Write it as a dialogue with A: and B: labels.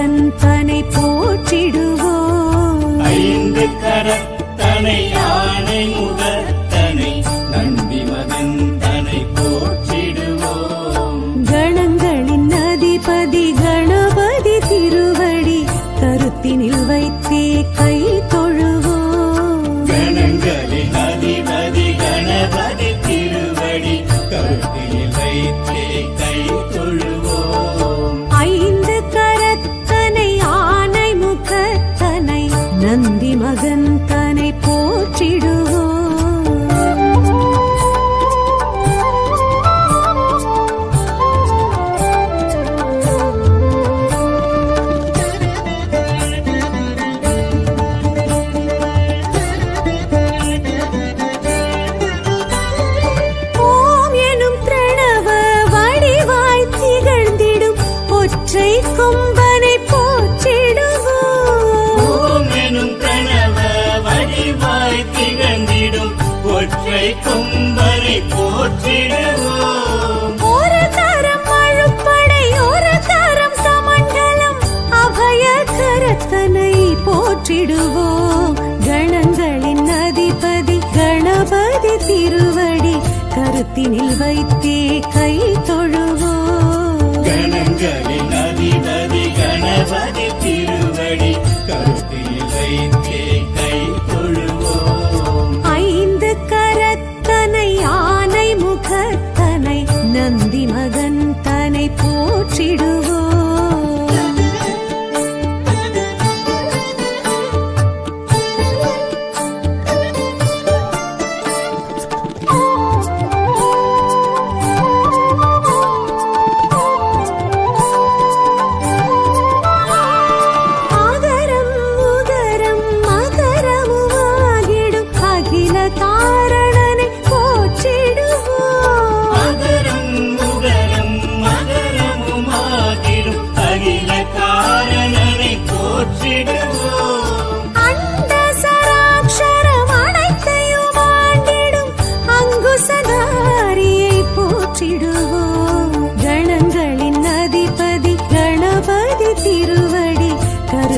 A: கரன் தனை ஐந்து கரத்தனை யானை கரை கொம்பரை போற்றிடுவோம்.
B: ஒரு தரம் அழுப்படை ஒரு தரம் சமண்டலம் அபய கரத்தனை போற்றிடுவோம். கணங்களின் அதிபதி கணபதி திருவடி கருத்தினில் வைத்தே கை தொழுவோம் நந்தி தனை போற்றிடுவோம்